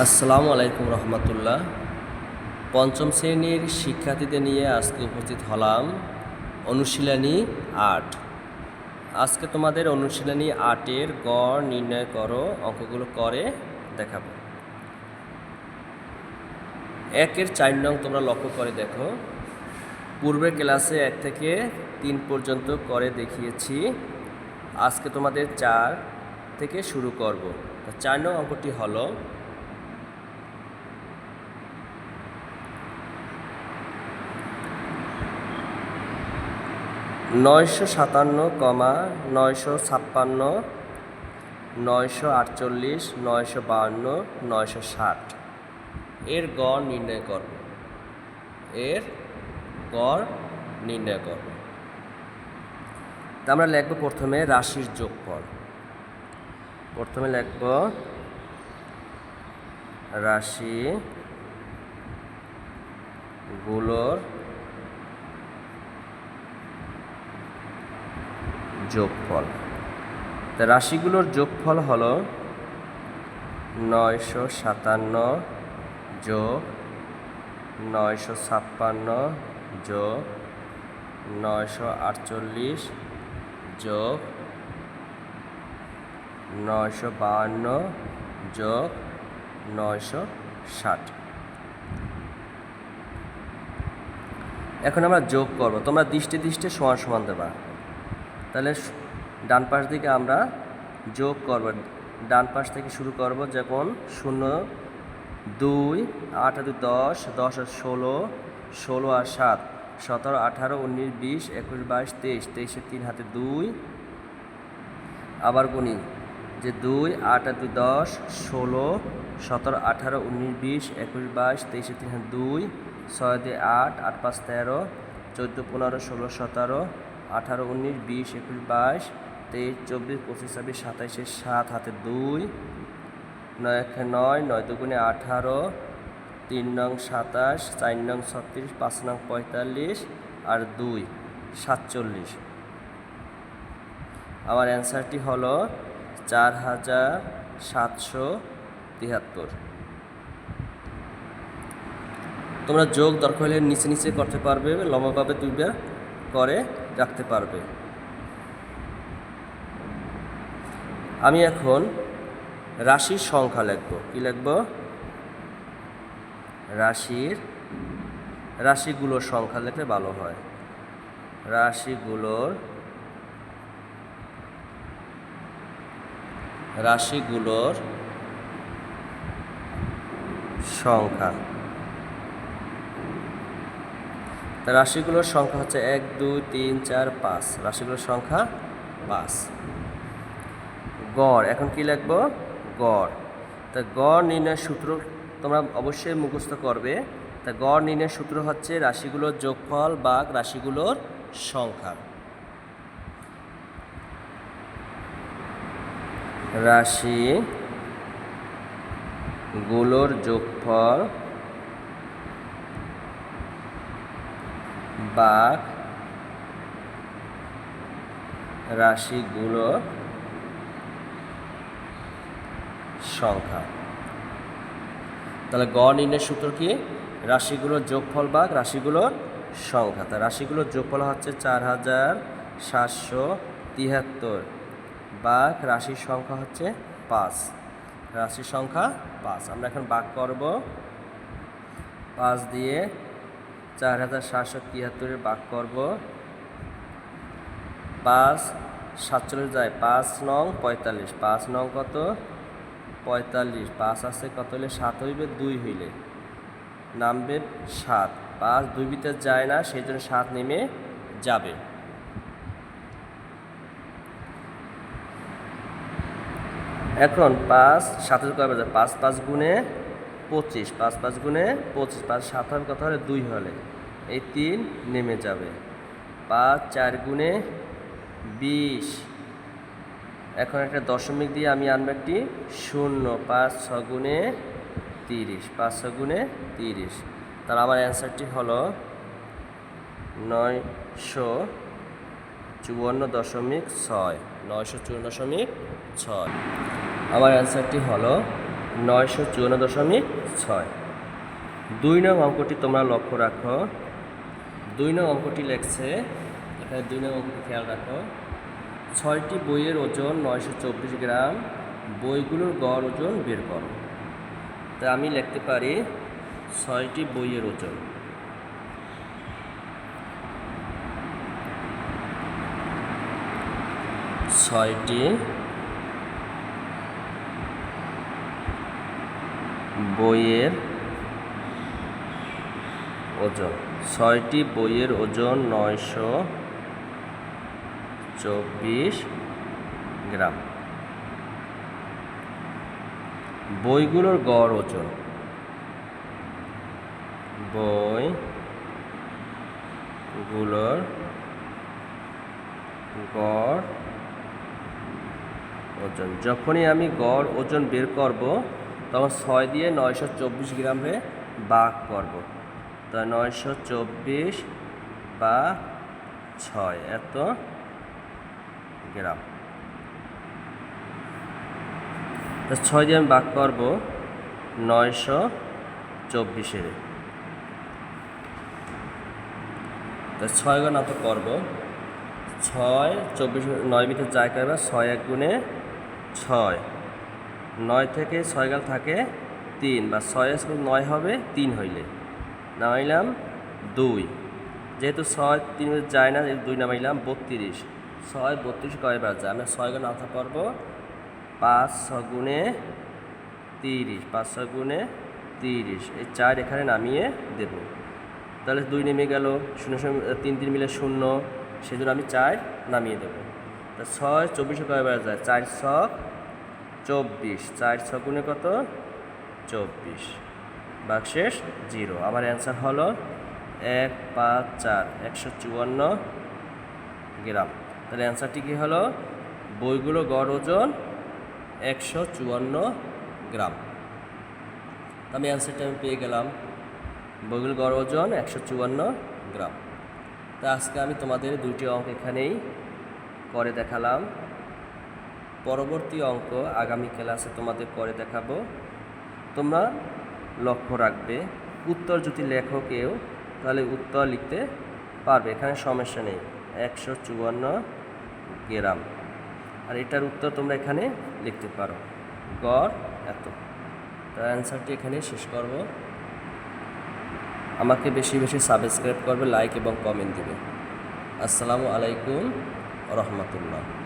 আসসালামু আলাইকুম রহমতুল্লাহ। পঞ্চম শ্রেণির শিক্ষার্থীদের নিয়ে আজকে উপস্থিত হলাম অনুশীলনী আট। আজকে তোমাদের অনুশীলনী আটের গড় নির্ণয় করো, অঙ্কগুলো করে দেখাবো। একের চার নং তোমরা লক্ষ্য করে দেখো। পূর্বের ক্লাসে এক থেকে তিন পর্যন্ত করে দেখিয়েছি। আজকে তোমাদের চার থেকে শুরু করব। চার নং অঙ্কটি হলো নয়শো সাতান্ন কমা নয়শো ছাপ্পান্ন, নয়শো আটচল্লিশ, নয়শো বাহান্ন, নয়শো ষাট। এর গড় নির্ণয় করব। এর গড় নির্ণয় তা আমরা লিখব প্রথমে রাশির যোগফল। প্রথমে লিখব রাশি গুলোর যোগফল। তা রাশিগুলোর যোগফল হলো নয়শো সাতান্ন যোগ নয়শো ছাপ্পান্ন যোগ নয়শো আটচল্লিশ যোগ নয়শো বাহান্ন যোগ নয়শো ষাট। এখন আমরা যোগ করব। তোমরা দৃষ্টি দৃষ্টি সমান সমান দেবা। তাহলে ডান পাশ দিকে আমরা যোগ করব। ডান পাশ থেকে শুরু করব যখন শূন্য, দুই, আট আর দুই, দশ দশ আর ষোলো ষোলো আর সাত, সতেরো, আঠারো, উনিশ, বিশ, একুশ, বাইশ, তেইশ, তেইশে তিন, হাতে দুই, আবার গুনি যে দুই, আট আর দুই, দশ, ষোলো, সতেরো, আঠারো, উনিশ, বিশ, একুশ, বাইশ, তেইশে তিন, হাতে দুই, ছয়, দুই, আট আট, পাঁচ, তেরো, চোদ্দ, পনেরো, ষোলো, সতেরো আঠারো, উনিশ, বিশ, একুশ, বাইশ, তেইশ, চব্বিশ, পঁচিশ, ছাব্বিশ, সাতাইশে সাত, হাতে দুই, নয় এক নয় নয় দুগুণে আঠারো, তিন নং সাতাশ, চার নং ছত্রিশ, পাঁচ নং পঁয়তাল্লিশ আর দুই, সাতচল্লিশ। আমার অ্যান্সারটি হলো চার হাজার সাতশো তিয়াত্তর। তোমরা যোগ দরকার হলে নিচে নিচে করতে পারবে, লম্বাভাবে দুইবার করে রাখতে পারবে। আমি এখন রাশির সংখ্যা লিখব। কি লিখব? রাশির, রাশিগুলোর সংখ্যা লিখলে ভালো হয়। রাশিগুলোর রাশিগুলোর সংখ্যা তা রাশিগুলোর সংখ্যা হচ্ছে এক, দুই, তিন, চার, পাঁচ। রাশিগুলোর সংখ্যা পাঁচ। গড়, এখন কি লিখব? গড়। তা গড় নির্ণয়ের সূত্র তোমরা অবশ্যই মুখস্থ করবে। তা গড় নির্ণয়ের সূত্র হচ্ছে রাশিগুলোর যোগফল বা রাশিগুলোর সংখ্যা। রাশি গুলোর যোগফল বা রাশিগুলোর সংখ্যা। তাহলে গ নির্ণয়ের সূত্র কি? রাশিগুলোর যোগফল বা রাশিগুলোর সংখ্যা। তা রাশিগুলোর যোগফল হচ্ছে চার হাজার সাতশো তিয়াত্তর। বা রাশির সংখ্যা হচ্ছে পাঁচ। রাশির সংখ্যা পাঁচ। আমরা এখন বাক করব। পাঁচ দিয়ে চার হাজার সাতশো তিয়াত্তরের বাক করব। পাঁচ, সাতচল্লিশ যায়। পাঁচ নং, পঁয়তাল্লিশ। পাঁচ নং কত? পঁয়তাল্লিশ। পাঁচ আছে কত হইলে? সাত হইবে দুই হইলে। নামবে সাত। পাঁচ দুই ভিতরে যায় না, সেই জন্য সাত নেমে যাবে। এখন পাঁচ, সাতের কয়বার যায় পাঁচ পাঁচ গুণে পঁচিশ, পাঁচ পাঁচ গুণে পঁচিশ, পাঁচ সাত হবে কত হলে দুই হলে। এই তিন নেমে যাবে। পাঁচ, চার গুণে বিশ। এখন একটা দশমিক দিয়ে আমি আনব একটি শূন্য, পাঁচ, ছ গুণে তিরিশ, পাঁচ, ছ গুণে তিরিশ। তাহলে আমার অ্যান্সারটি হলো নয়শো চুয়ান্ন দশমিক ছয়, নয়শো চুয়ান্ন দশমিক ছয়। আমার অ্যান্সারটি হলো নয়শো চুয়ান্ন দশমিক ছয়। দুই নং অঙ্কটি তোমরা লক্ষ্য রাখো। দুই নং অঙ্কটি লেখছে, এখানে দুই নং অঙ্কটি খেয়াল রাখো। ছয়টি বইয়ের ওজন নয়শো চব্বিশ গ্রাম, বইগুলোর গড় ওজন বের করো। তা আমি লিখতে পারি ছয়টি বইয়ের ওজন। ছয়টি বইয়ের ওজন। ছয়টি বইয়ের ওজন নয়শো চব্বিশ গ্রাম। বইগুলোর গড় ওজন। বইগুলোর গড় ওজন। যখনই আমি গড় ওজন বের করব তখন ছয় দিয়ে নয়শো চব্বিশ গ্রামে বাঘ করব তো নয়শো চব্বিশ বা ছয় এত গ্রাম। তো ছয় দিয়ে আমি বাঘ করব নয়শো চব্বিশের। তো ছয় গুণ অত করব ছয়, চব্বিশ, নয় ভিতরে যায় করবে ছয় এক গুণে ছয়। নয় থেকে ছয় গাল থাকে তিন বা ছয় এস নয় হবে তিন হইলে। নামাইলাম দুই। যেহেতু ছয় তিন যায় না দুই নামাইলাম বত্রিশ। ছয়, বত্রিশ কয়বার যায়? আমরা ছয় গুণ আনতে পারব পাঁচ ছ গুণে তিরিশ। পাঁচ ছ গুণে তিরিশ। এই চার এখানে নামিয়ে দেব। তাহলে দুই নেমে গেল। শূন্য তিন তিন মিলে শূন্য। সেজন্য আমি চার নামিয়ে দেবো। তা ছয়, চব্বিশে কয়বার যায়? চার ছ চব্বিশ। চার ছ গুণে কত? চব্বিশ। বাকশেষ জিরো। আমার অ্যান্সার হলো এক, পাঁচ, চার। একশো চুয়ান্ন গ্রাম। তাহলে অ্যান্সারটি কী হলো? বইগুলো গড় ওজন একশো চুয়ান্ন গ্রাম। আমি অ্যান্সারটা আমি পেয়ে গেলাম। বইগুলো গড় ওজন একশো চুয়ান্ন গ্রাম। তো আজকে আমি তোমাদের দুইটি অঙ্ক এখানেই করে দেখালাম। পরবর্তী অঙ্ক আগামী ক্লাসে তোমাদের করে দেখাবো। তোমরা লক্ষ্য রাখবে, উত্তর যদি লেখো কেউ, তাহলে উত্তর লিখতে পারবে। এখানে সমস্যা নেই। একশো চুয়ান্ন গ্রাম। আর এটার উত্তর তোমরা এখানে লিখতে পারো। গড় এত। তার অ্যান্সারটি এখানে শেষ করব। আমাকে বেশি বেশি সাবস্ক্রাইব করবে, লাইক এবং কমেন্ট দিবে। আসসালামু আলাইকুম, রহমতুল্লাহ।